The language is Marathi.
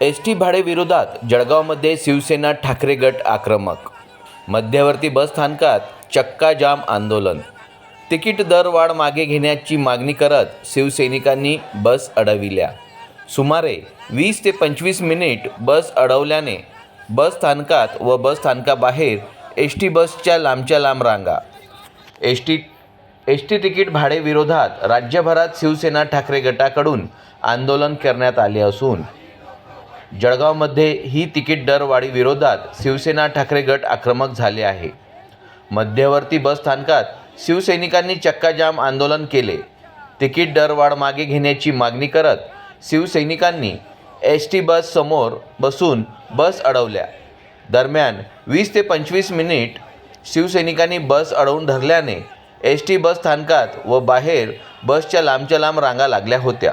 एस टी भाडेविरोधात जळगावमध्ये शिवसेना ठाकरे गट आक्रमक. मध्यवर्ती बस स्थानकात चक्का जाम आंदोलन. तिकीट दरवाढ मागे घेण्याची मागणी करत शिवसैनिकांनी बस अडविल्या. सुमारे वीस ते पंचवीस मिनिट बस अडवल्याने बस स्थानकात व बस स्थानकाबाहेर एस टी बसच्या लांबच्या लांब रांगा. S T S T ticket भाडेविरोधात राज्यभरात शिवसेना ठाकरे गटाकडून आंदोलन करण्यात आले असून जळगावमध्ये ही तिकीट दरवाढीविरोधात शिवसेना ठाकरे गट आक्रमक झाले आहे. मध्यवर्ती बस स्थानकात शिवसैनिकांनी चक्काजाम आंदोलन केले. तिकीट दरवाढ मागे घेण्याची मागणी करत शिवसैनिकांनी एस टी बस समोर बसून बस अडवल्या. दरम्यान वीस ते पंचवीस मिनिट शिवसैनिकांनी बस अडवून धरल्याने एस टी बस स्थानकात व बाहेर बसच्या लांबच्या लांब रांगा लागल्या होत्या.